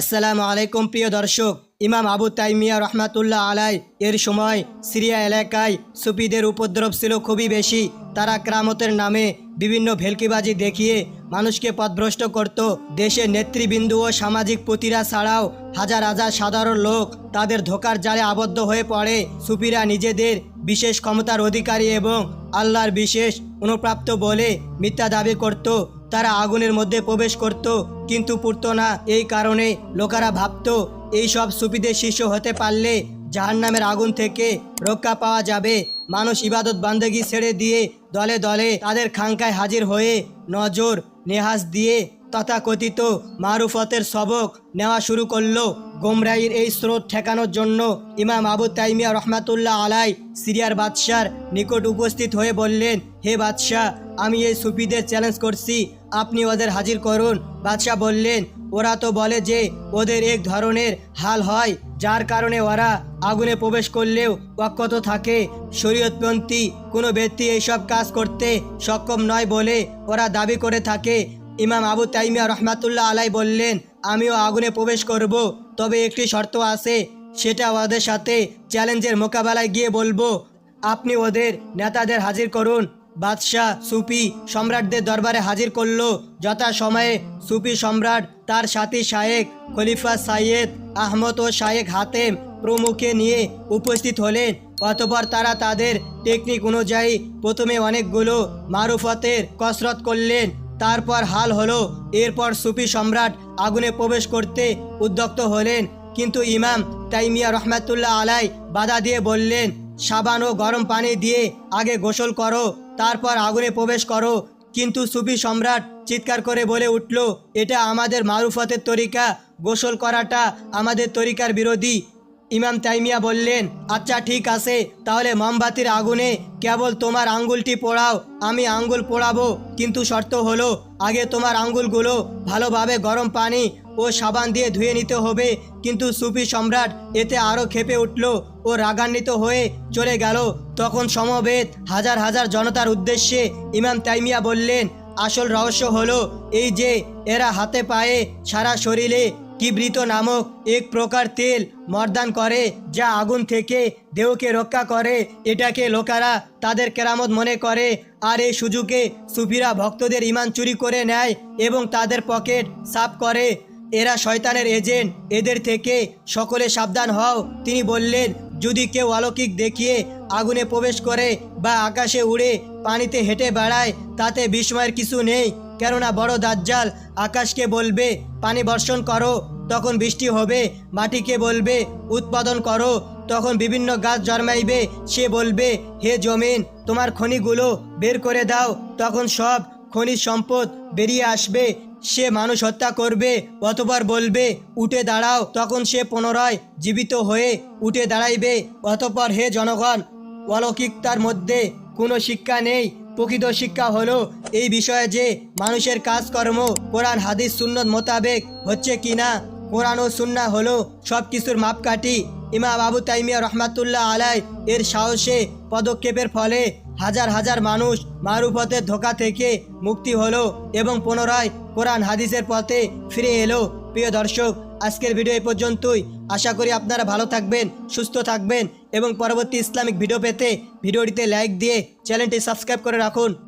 আসসালামু আলাইকুম প্রিয় দর্শক, ইমাম আবু তাইমিয়া রহমাতুল্লাহ আলাই এর সময় সিরিয়া এলাকায় সুফিদের উপদ্রব ছিল খুবই বেশি। তারা ক্রামতের নামে বিভিন্ন ভেলকিবাজি দেখিয়ে মানুষকে পথভ্রষ্ট করত। দেশের নেতৃবৃন্দ ও সামাজিক পতিরা ছাড়াও হাজার হাজার সাধারণ লোক তাদের ধোকার জালে আবদ্ধ হয়ে পড়ে। সুফিরা নিজেদের বিশেষ ক্ষমতার অধিকারী এবং আল্লাহর বিশেষ অনুপ্রাপ্ত বলে মিথ্যা দাবি করত। তারা আগুনের মধ্যে প্রবেশ করত, কিন্তু পুরত না। এই কারণে লোকেরা ভাবত, এই সব সুফিদের শিষ্য হতে পারলে জাহান্নামের আগুন থেকে রক্ষা পাওয়া যাবে। মানুষ ইবাদত বান্দেগি ছেড়ে দিয়ে দলে দলে তাদের খাঙ্কায় হাজির হয়ে নজর, নেহাজ দিয়ে তথাকথিত মারুফতের সবক নেওয়া শুরু করল গোমরাইয়ের এই স্রোত ঠেকানোর জন্য ইমাম আবু তাইমিয়া রহমাতুল্লাহ আলাই সিরিয়ার বাদশার নিকট উপস্থিত হয়ে বললেন, হে বাদশাহ, আমি এই সুফিদের চ্যালেঞ্জ করছি। আপনি ওদের হাজির করুন। বাদশাহ বললেন, ওরা তো বলে যে ওদের এক ধরনের হাল হয়, যার কারণে ওরা আগুনে প্রবেশ করলেও অক্ষত থাকে। শরীয়তপন্থী কোনো ব্যক্তি এইসব কাজ করতে সক্ষম নয় বলে ওরা দাবি করে থাকে। ইমাম আবু তাইমিয়া রহমাতুল্লাহ আলাই বললেন, আমিও আগুনে প্রবেশ করব, তবে একটি শর্ত আছে, সেটা ওদের সাথে চ্যালেঞ্জের মোকাবেলায় গিয়ে বলব। আপনি ওদের নেতাদের হাজির করুন। বাদশাহ, সুফি সম্রাটদের দরবারে হাজির করল। যথা সময়ে সুফি সম্রাট, তার সাথী শায়েক, খলিফা সাইয়েদ আহমদ ও শায়েক হাতেম প্রমুখে নিয়ে উপস্থিত হলেন। অতপর তারা তাদের টেকনিক অনুযায়ী প্রথমে অনেকগুলো মারুফতের কসরত করলেন। তারপর হাল হলো, এরপর সুফি সম্রাট আগুনে প্রবেশ করতে উদ্যক্ত হলেন। কিন্তু ইমাম তাইমিয়া রহমাতুল্লাহ আলাই বাধা দিয়ে বললেন, সাবান ও গরম পানি দিয়ে আগে গোসল করো, তারপর আগুনে প্রবেশ করো। কিন্তু সুফি সম্রাট চিৎকার করে বলে উঠল, এটা আমাদের মারুফতের তরিকা, গোসল করাটা আমাদের তরিকার বিরোধী। ইমাম তাইমিয়া বললেন আচ্ছা ঠিক আছে, তাহলে মোমবাতির আগুনে কেবল তোমার আঙ্গুলটি পোড়াও, আমি আঙ্গুল পোড়াবো। কিন্তু শর্ত হলো, আগে তোমার আঙ্গুলগুলো ভালোভাবে গরম পানি ও সাবান দিয়ে ধুয়ে নিতে হবে। কিন্তু সুফি সম্রাট এতে আরও খেপে উঠল ও রাগান্বিত হয়ে চলে গেল। তখন সমবেত হাজার হাজার জনতার উদ্দেশ্যে ইমাম তাইমিয়া বললেন, আসল রহস্য হলো এই যে, এরা হাতে পায়ে সারা শরীরে কিবৃত নামক এক প্রকার তেল মর্দান করে, যা আগুন থেকে দেহকে রক্ষা করে। এটাকে লোকেরা তাদের কেরামত মনে করে, আর এই সুযোগে সুফিরা ভক্তদের ইমান চুরি করে নেয় এবং তাদের পকেট সাফ করে। এরা শয়তানের এজেন্ট, এদের থেকে সকলে সাবধান হও। তিনি বললেন যদি কেউ অলৌকিক দেখিয়ে আগুনে প্রবেশ করে বা আকাশে উড়ে পানিতে হেঁটে বেড়ায়, তাতে বিস্ময়ের কিছু নেই। কেননা বড় দাজ্জাল আকাশকে বলবে, পানি বর্ষণ করো, তখন বৃষ্টি হবে। মাটিকে বলবে, উৎপাদন করো। তখন বিভিন্ন গাছ জন্মাইবে। সে বলবে, হে জমিন, তোমার খনিগুলো বের করে দাও। তখন সব খনিজ সম্পদ বেরিয়ে আসবে, সে মানুষ হত্যা করবে, অতবার বলবে, উঠে দাঁড়াও। তখন সে পুনরায় জীবিত হয়ে উঠে দাঁড়াইবে। অতপর হে জনগণ অলৌকিকতার মধ্যে কোনো শিক্ষা নেই। প্রকৃত শিক্ষা হলো এই বিষয়ে যে মানুষের কাজকর্ম, কোরআন, হাদিস, সুন্নত মোতাবেক হচ্ছে কিনা কোরআন ও সুন্না হলো সব কিছুর মাপকাঠি। ইমাম আবু তাইমিয়া রহমাতুল্লাহ আলাই এর সাহসে পদক্ষেপের ফলে হাজার হাজার মানুষ মারুফতের ধোকা থেকে মুক্তি হলো এবং পুনরায় কোরআন হাদিসের পথে ফিরে এলো। প্রিয় দর্শক, আজকের ভিডিও এই পর্যন্তই। আশা করি আপনারা ভালো থাকবেন, সুস্থ থাকবেন এবং পরবর্তী ইসলামিক ভিডিও পেতে ভিডিওটিতে লাইক দিয়ে চ্যানেলটি সাবস্ক্রাইব করে রাখুন।